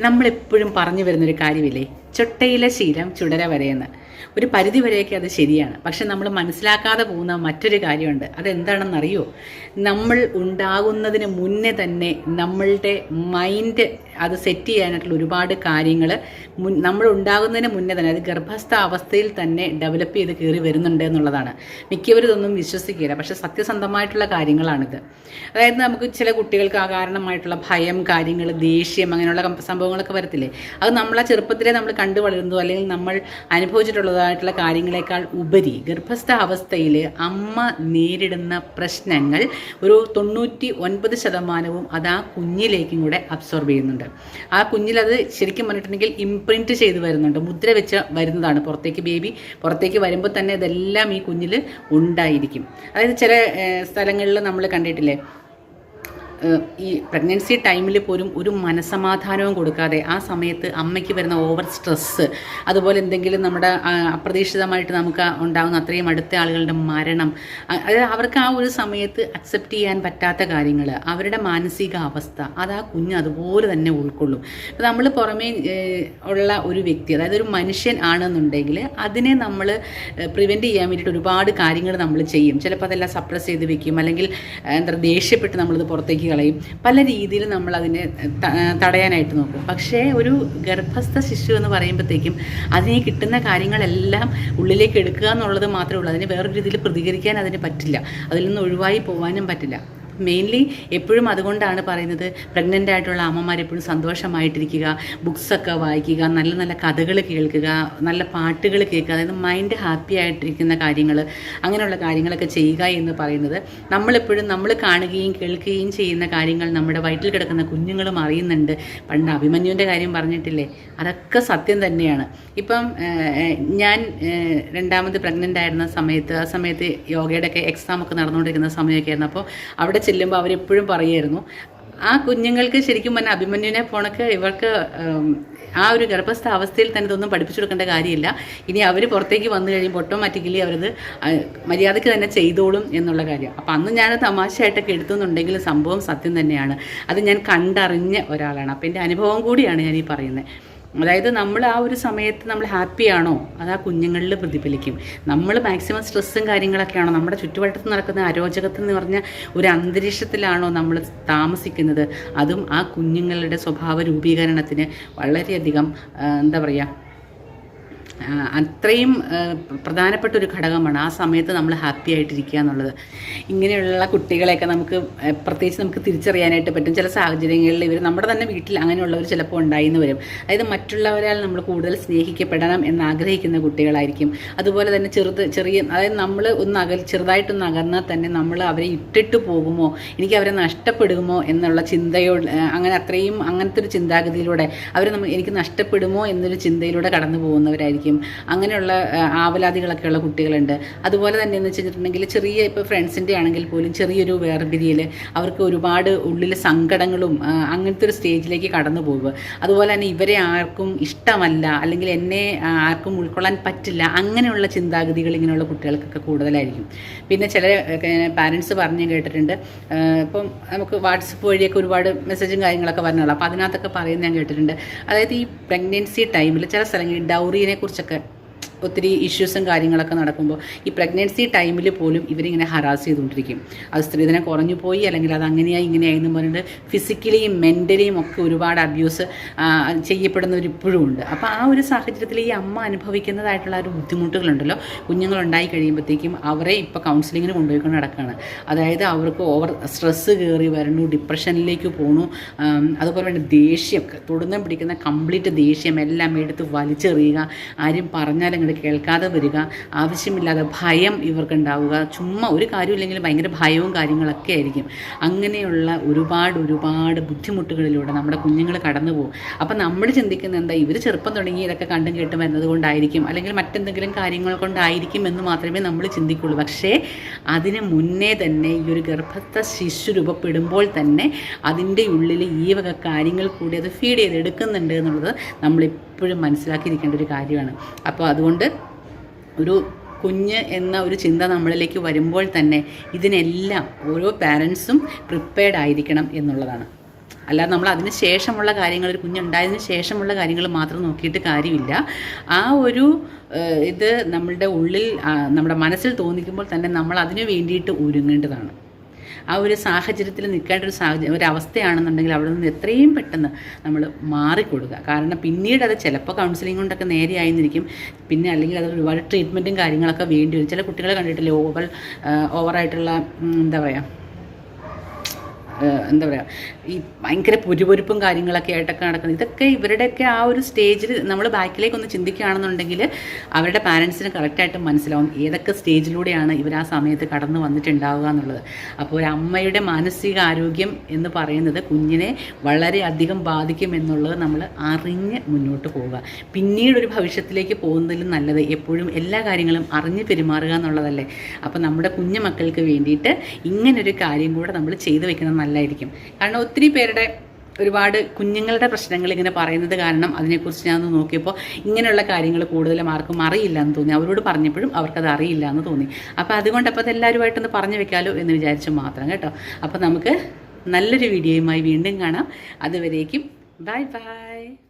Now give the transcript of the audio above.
നമ്മളെപ്പോഴും പറഞ്ഞു വരുന്നൊരു കാര്യമില്ലേ? ചൊട്ടയിലെ ശീലം ചുടര വരെയെന്ന് ഒരു പരിധിവരെയൊക്കെ അത് ശരിയാണ്. പക്ഷെ നമ്മൾ മനസ്സിലാക്കാതെ പോകുന്ന മറ്റൊരു കാര്യമുണ്ട്. അതെന്താണെന്നറിയോ? നമ്മൾ ഉണ്ടാകുന്നതിന് മുന്നേ തന്നെ നമ്മളുടെ മൈൻഡ് അത് സെറ്റ് ചെയ്യാനായിട്ടുള്ള ഒരുപാട് കാര്യങ്ങൾ നമ്മൾ ഉണ്ടാകുന്നതിന് മുന്നേ തന്നെ അത് ഗർഭസ്ഥ അവസ്ഥയിൽ തന്നെ ഡെവലപ്പ് ചെയ്ത് കയറി വരുന്നുണ്ട് എന്നുള്ളതാണ്. മിക്കവരും ഇതൊന്നും വിശ്വസിക്കില്ല പക്ഷെ സത്യസന്ധമായിട്ടുള്ള കാര്യങ്ങളാണിത്. അതായത് നമുക്ക് ചില കുട്ടികൾക്ക് ആ കാരണമായിട്ടുള്ള ഭയം കാര്യങ്ങൾ ദേഷ്യം അങ്ങനെയുള്ള സംഭവങ്ങളൊക്കെ വരത്തില്ലേ? അത് നമ്മൾ ചെറുപ്പത്തിലെ നമ്മൾ കണ്ടു വളരുന്നതോ അല്ലെങ്കിൽ നമ്മൾ അനുഭവിച്ചിട്ടുള്ളതായിട്ടുള്ള കാര്യങ്ങളെക്കാൾ ഉപരി ഗർഭസ്ഥ അവസ്ഥയിൽ അമ്മ നേരിടുന്ന പ്രശ്നങ്ങൾ ഒരു തൊണ്ണൂറ്റി ഒൻപത് ശതമാനവും അത് ആ കുഞ്ഞിലേക്കും കൂടെ അബ്സോർബ് ചെയ്യുന്നുണ്ട്. ആ കുഞ്ഞിലത് ശരിക്കും പറഞ്ഞിട്ടുണ്ടെങ്കിൽ ഇംപ്രിന്റ് ചെയ്ത് വരുന്നുണ്ട്. മുദ്ര വെച്ച് വരുന്നതാണ്. പുറത്തേക്ക് ബേബി പുറത്തേക്ക് വരുമ്പോൾ തന്നെ ഇതെല്ലാം ഈ കുഞ്ഞിൽ ഉണ്ടായിരിക്കും. അതായത് ചില സ്ഥലങ്ങളിൽ നമ്മൾ കണ്ടിട്ടില്ലേ ഈ പ്രഗ്നൻസി ടൈമിൽ പോലും ഒരു മനസമാധാനവും കൊടുക്കാതെ ആ സമയത്ത് അമ്മയ്ക്ക് വരുന്ന ഓവർ സ്ട്രെസ്സ് അതുപോലെ എന്തെങ്കിലും നമ്മുടെ അപ്രതീക്ഷിതമായിട്ട് നമുക്ക് ഉണ്ടാകുന്ന അത്രയും അടുത്ത ആളുകളുടെ മരണം അതായത് അവർക്ക് ആ ഒരു സമയത്ത് അക്സെപ്റ്റ് ചെയ്യാൻ പറ്റാത്ത കാര്യങ്ങൾ അവരുടെ മാനസിക അവസ്ഥ അത് ആ കുഞ്ഞ് അതുപോലെ തന്നെ ഉൾക്കൊള്ളും. അപ്പോൾ നമ്മൾ പുറമേ ഉള്ള ഒരു വ്യക്തി അതായത് ഒരു മനുഷ്യൻ ആണെന്നുണ്ടെങ്കിൽ അതിനെ നമ്മൾ പ്രിവെന്റ് ചെയ്യാൻ വേണ്ടിയിട്ട് ഒരുപാട് കാര്യങ്ങൾ നമ്മൾ ചെയ്യും. ചിലപ്പോൾ അതെല്ലാം സപ്രസ് ചെയ്ത് വെക്കും അല്ലെങ്കിൽ എന്താ ദേഷ്യപ്പെട്ട് നമ്മളിത് പുറത്തേക്ക് കളയും. പല രീതിയിൽ നമ്മൾ അതിനെ തടയാനായിട്ട് നോക്കും. പക്ഷേ ഒരു ഗർഭസ്ഥ ശിശു എന്ന് പറയുമ്പോഴത്തേക്കും അതിനെ കിട്ടുന്ന കാര്യങ്ങളെല്ലാം ഉള്ളിലേക്ക് എടുക്കുക എന്നുള്ളത് മാത്രമേ ഉള്ളൂ. അതിന് വേറൊരു രീതിയിൽ പ്രതികരിക്കാൻ അതിന് പറ്റില്ല. അതിൽ നിന്ന് ഒഴിവായി പോകാനും പറ്റില്ല. മെയിൻലി എപ്പോഴും അതുകൊണ്ടാണ് പറയുന്നത് പ്രഗ്നന്റ് ആയിട്ടുള്ള അമ്മമാർ എപ്പോഴും സന്തോഷമായിട്ടിരിക്കുക ബുക്സൊക്കെ വായിക്കുക നല്ല നല്ല കഥകൾ കേൾക്കുക നല്ല പാട്ടുകൾ കേൾക്കുക അതായത് മൈൻഡ് ഹാപ്പി ആയിട്ടിരിക്കുന്ന കാര്യങ്ങൾ അങ്ങനെയുള്ള കാര്യങ്ങളൊക്കെ ചെയ്യുക എന്ന് പറയുന്നത് നമ്മളെപ്പോഴും നമ്മൾ കാണുകയും കേൾക്കുകയും ചെയ്യുന്ന കാര്യങ്ങൾ നമ്മുടെ വയറ്റിൽ കിടക്കുന്ന കുഞ്ഞുങ്ങളും അറിയുന്നുണ്ട്. പണ്ട് അഭിമന്യുവിന്റെ കാര്യം പറഞ്ഞിട്ടില്ലേ? അതൊക്കെ സത്യം തന്നെയാണ്. ഇപ്പം ഞാൻ രണ്ടാമത് പ്രഗ്നന്റ് ആയിരുന്ന സമയത്ത് ആ സമയത്ത് യോഗയുടെ ഒക്കെ എക്സാം ഒക്കെ നടന്നുകൊണ്ടിരിക്കുന്ന സമയമൊക്കെ ആയിരുന്നു. അപ്പോൾ അവിടെ ചെല്ലുമ്പോൾ അവരെപ്പോഴും പറയുമായിരുന്നു. ആ കുഞ്ഞുങ്ങൾക്ക് ശരിക്കും പറഞ്ഞാൽ അഭിമന്യുവിനെ പോണക്ക് ഇവർക്ക് ആ ഒരു ഗർഭസ്ഥ അവസ്ഥയിൽ തന്നെ ഇതൊന്നും പഠിപ്പിച്ചു കൊടുക്കേണ്ട കാര്യമില്ല. ഇനി അവർ പുറത്തേക്ക് വന്നു കഴിയുമ്പോൾ ഓട്ടോമാറ്റിക്കലി അവരത് മര്യാദയ്ക്ക് തന്നെ ചെയ്തോളും എന്നുള്ള കാര്യം. അപ്പം അന്ന് ഞാൻ തമാശയായിട്ടൊക്കെ എടുത്തുന്നുണ്ടെങ്കിലും സംഭവം സത്യം തന്നെയാണ്. അത് ഞാൻ കണ്ടറിഞ്ഞ ഒരാളാണ്. അപ്പം എന്റെ അനുഭവം കൂടിയാണ് ഞാൻ ഈ പറയുന്നത് അതായത് നമ്മൾ ആ ഒരു സമയത്ത് നമ്മൾ ഹാപ്പിയാണോ അത് ആ കുഞ്ഞുങ്ങളിൽ പ്രതിഫലിക്കും. നമ്മൾ മാക്സിമം സ്ട്രെസ്സും കാര്യങ്ങളൊക്കെയാണോ? നമ്മുടെ ചുറ്റുവട്ടത്ത് നടക്കുന്ന അരോചകത്തിൽ എന്ന് പറഞ്ഞ ഒരു അന്തരീക്ഷത്തിലാണോ നമ്മൾ താമസിക്കുന്നത്? അതും ആ കുഞ്ഞുങ്ങളുടെ സ്വഭാവ രൂപീകരണത്തിന് വളരെയധികം എന്താ പറയുക അത്രയും പ്രധാനപ്പെട്ട ഒരു ഘടകമാണ് ആ സമയത്ത് നമ്മൾ ഹാപ്പി ആയിട്ടിരിക്കുക എന്നുള്ളത്. ഇങ്ങനെയുള്ള കുട്ടികളെയൊക്കെ നമുക്ക് പ്രത്യേകിച്ച് നമുക്ക് തിരിച്ചറിയാനായിട്ട് പറ്റും. ചില സാഹചര്യങ്ങളിൽ ഇവർ നമ്മുടെ തന്നെ വീട്ടിൽ അങ്ങനെയുള്ളവർ ചിലപ്പോൾ ഉണ്ടായിന്ന് വരും. അതായത് മറ്റുള്ളവരാൽ നമ്മൾ കൂടുതൽ സ്നേഹിക്കപ്പെടണം എന്ന് ആഗ്രഹിക്കുന്ന കുട്ടികളായിരിക്കും. അതുപോലെ തന്നെ ചെറുത് ചെറിയ അതായത് നമ്മൾ ഒന്ന് അകൽ ചെറുതായിട്ടൊന്ന് അകന്നാൽ തന്നെ നമ്മൾ അവരെ ഇട്ടിട്ട് പോകുമോ? എനിക്ക് അവരെ നഷ്ടപ്പെടുമോ എന്നുള്ള ചിന്തയോട് അങ്ങനെ അത്രയും അങ്ങനത്തെ ഒരു ചിന്താഗതിയിലൂടെ അവർ നമ്മൾ എനിക്ക് നഷ്ടപ്പെടുമോ എന്നൊരു ചിന്തയിലൂടെ കടന്നു പോകുന്നവരായിരിക്കും. അങ്ങനെയുള്ള ആവലാതികളൊക്കെ ഉള്ള കുട്ടികളുണ്ട്. അതുപോലെ തന്നെ എന്ന് വെച്ചിട്ടുണ്ടെങ്കിൽ ചെറിയ ഇപ്പോൾ ഫ്രണ്ട്സിന്റെ ആണെങ്കിൽ പോലും ചെറിയൊരു വേർപിരിയിൽ അവർക്ക് ഒരുപാട് ഉള്ളിൽ സങ്കടങ്ങളും അങ്ങനത്തെ ഒരു സ്റ്റേജിലേക്ക് കടന്നു പോകുക. അതുപോലെ തന്നെ ഇവരെ ആർക്കും ഇഷ്ടമല്ല അല്ലെങ്കിൽ എന്നെ ആർക്കും ഉൾക്കൊള്ളാൻ പറ്റില്ല അങ്ങനെയുള്ള ചിന്താഗതികൾ ഇങ്ങനെയുള്ള കുട്ടികൾക്കൊക്കെ കൂടുതലായിരിക്കും. പിന്നെ ചില പാരൻസ് പറഞ്ഞു കേട്ടിട്ടുണ്ട് ഇപ്പം നമുക്ക് വാട്സപ്പ് വഴിയൊക്കെ ഒരുപാട് മെസ്സേജും കാര്യങ്ങളൊക്കെ പറഞ്ഞുള്ളൂ അപ്പോൾ അതിനകത്തൊക്കെ പറയുന്നത് ഞാൻ കേട്ടിട്ടുണ്ട്. അതായത് ഈ പ്രഗ്നൻസി ടൈമിൽ ചില സ്ഥലങ്ങളിൽ ഡൗറിനെ കുറിച്ചൊക്കെ ഒത്തിരി ഇഷ്യൂസും കാര്യങ്ങളൊക്കെ നടക്കുമ്പോൾ ഈ പ്രഗ്നൻസി ടൈമിൽ പോലും ഇവരിങ്ങനെ ഹറാസ് ചെയ്തുകൊണ്ടിരിക്കും. അത് സ്ത്രീധനം കുറഞ്ഞു പോയി അല്ലെങ്കിൽ അത് അങ്ങനെയായി ഇങ്ങനെയായി എന്ന് പറഞ്ഞിട്ട് ഫിസിക്കലിയും മെന്റലിയും ഒക്കെ ഒരുപാട് അബ്യൂസ് ഒരു ഇപ്പോഴും ഉണ്ട്. അപ്പോൾ ആ ഒരു സാഹചര്യത്തിൽ ഈ അമ്മ അനുഭവിക്കുന്നതായിട്ടുള്ള ഒരു ബുദ്ധിമുട്ടുകളുണ്ടല്ലോ. കുഞ്ഞുങ്ങളുണ്ടായി കഴിയുമ്പോഴത്തേക്കും അവരെ ഇപ്പോൾ കൗൺസിലിങ്ങിന് കൊണ്ടുപോയിക്കൊണ്ട് നടക്കുകയാണ് അതായത് അവർക്ക് ഓവർ സ്ട്രെസ്സ് കയറി വരണു ഡിപ്രഷനിലേക്ക് പോണു അതുപോലെ തന്നെ ദേഷ്യം തൊടുന്നം പിടിക്കുന്ന കംപ്ലീറ്റ് ദേഷ്യം എല്ലാം എടുത്ത് വലിച്ചെറിയുക ആരും പറഞ്ഞാൽ അങ്ങോട്ട് കേൾക്കാതെ വരിക ആവശ്യമില്ലാതെ ഭയം ഇവർക്കുണ്ടാവുക ചുമ്മാ ഒരു കാര്യമില്ലെങ്കിൽ ഭയങ്കര ഭയവും കാര്യങ്ങളൊക്കെ ആയിരിക്കും. അങ്ങനെയുള്ള ഒരുപാട് ഒരുപാട് ബുദ്ധിമുട്ടുകളിലൂടെ നമ്മുടെ കുഞ്ഞുങ്ങൾ കടന്നു പോകും. അപ്പം നമ്മൾ ചിന്തിക്കുന്നത് എന്താ ഇവർ ചെറുപ്പം തുടങ്ങി ഇതൊക്കെ കണ്ടും കേട്ടും വരുന്നത് കൊണ്ടായിരിക്കും അല്ലെങ്കിൽ മറ്റെന്തെങ്കിലും കാര്യങ്ങൾ കൊണ്ടായിരിക്കും എന്ന് മാത്രമേ നമ്മൾ ചിന്തിക്കുള്ളൂ. പക്ഷേ അതിന് മുന്നേ തന്നെ ഈ ഒരു ഗർഭസ്ഥ ശിശു രൂപപ്പെടുമ്പോൾ തന്നെ അതിന്റെ ഉള്ളിൽ ഈ വക കാര്യങ്ങൾ കൂടി അത് ഫീഡ് ചെയ്ത് എടുക്കുന്നുണ്ട് എന്നുള്ളത് നമ്മളെപ്പോഴും മനസ്സിലാക്കിയിരിക്കേണ്ട ഒരു കാര്യമാണ്. അപ്പോൾ അതുകൊണ്ട് ഒരു കുഞ്ഞ് എന്ന ഒരു ചിന്ത നമ്മളിലേക്ക് വരുമ്പോൾ തന്നെ ഇതിനെല്ലാം ഓരോ പാരൻസും പ്രിപ്പയർഡ് ആയിരിക്കണം എന്നുള്ളതാണ്. അല്ലാതെ നമ്മൾ അതിന് ശേഷമുള്ള കാര്യങ്ങൾ ഒരു കുഞ്ഞുണ്ടായതിന് ശേഷമുള്ള കാര്യങ്ങൾ മാത്രം നോക്കിയിട്ട് കാര്യമില്ല. ആ ഒരു ഇത് നമ്മളുടെ ഉള്ളിൽ നമ്മുടെ മനസ്സിൽ തോന്നിക്കുമ്പോൾ തന്നെ നമ്മൾ അതിനു വേണ്ടിയിട്ട് ഒരുങ്ങേണ്ടതാണ്. ആ ഒരു സാഹചര്യത്തിൽ നിൽക്കേണ്ട ഒരു സാഹചര്യം ഒരു അവസ്ഥയാണെന്നുണ്ടെങ്കിൽ അവിടെ നിന്ന് എത്രയും പെട്ടെന്ന് നമ്മൾ മാറിക്കൊടുക്കുക. കാരണം പിന്നീട് അത് ചിലപ്പോൾ കൗൺസിലിംഗ് കൊണ്ടൊക്കെ നേരെയായിരിക്കും. പിന്നെ അല്ലെങ്കിൽ അത് ഒരുപാട് ട്രീറ്റ്മെന്റും കാര്യങ്ങളൊക്കെ വേണ്ടി വരും. ചില കുട്ടികളെ കണ്ടിട്ടില്ലേ ഓവർ ഓവറായിട്ടുള്ള എന്താ പറയുക എന്താ പറയുക ഈ ഭയങ്കര പുരുപൊരുപ്പും കാര്യങ്ങളൊക്കെ ആയിട്ടൊക്കെ നടക്കുന്നത്. ഇതൊക്കെ ഇവരുടെയൊക്കെ ആ ഒരു സ്റ്റേജിൽ നമ്മൾ ബാക്കിലേക്ക് ഒന്ന് ചിന്തിക്കുകയാണെന്നുണ്ടെങ്കിൽ അവരുടെ പാരൻസിന് കറക്റ്റായിട്ട് മനസ്സിലാവും ഏതൊക്കെ സ്റ്റേജിലൂടെയാണ് ഇവർ ആ സമയത്ത് കടന്നു വന്നിട്ടുണ്ടാവുക എന്നുള്ളത്. അപ്പോൾ ഒരു അമ്മയുടെ മാനസിക ആരോഗ്യം എന്ന് പറയുന്നത് കുഞ്ഞിനെ വളരെയധികം ബാധിക്കും എന്നുള്ളത് നമ്മൾ അറിഞ്ഞ് മുന്നോട്ട് പോവുക. പിന്നീട് ഒരു ഭവിഷ്യത്തിലേക്ക് പോകുന്നതിലും നല്ലത് എപ്പോഴും എല്ലാ കാര്യങ്ങളും അറിഞ്ഞ് പെരുമാറുക എന്നുള്ളതല്ലേ. അപ്പോൾ നമ്മുടെ കുഞ്ഞു മക്കൾക്ക് വേണ്ടിയിട്ട് ഇങ്ങനൊരു കാര്യം കൂടെ നമ്മൾ ചെയ്തു വെക്കുന്നത് നല്ലതായിരിക്കും. കാരണം ഒത്തിരി പേരുടെ ഒരുപാട് കുഞ്ഞുങ്ങളുടെ പ്രശ്നങ്ങൾ ഇങ്ങനെ പറയുന്നത് കാരണം അതിനെക്കുറിച്ച് ഞാൻ നോക്കിയപ്പോൾ ഇങ്ങനെയുള്ള കാര്യങ്ങൾ കൂടുതലും ആർക്കും അറിയില്ല എന്ന് തോന്നി. അവരോട് പറഞ്ഞപ്പോഴും അവർക്കത് അറിയില്ല എന്ന് തോന്നി. അപ്പോൾ അതുകൊണ്ട് അപ്പോൾ അതെല്ലാവരുമായിട്ടൊന്ന് പറഞ്ഞു വെക്കാമല്ലോ എന്ന് വിചാരിച്ചു മാത്രം കേട്ടോ. അപ്പോൾ നമുക്ക് നല്ലൊരു വീഡിയോയുമായി വീണ്ടും കാണാം. അതുവരേക്കും ബൈ ബൈ.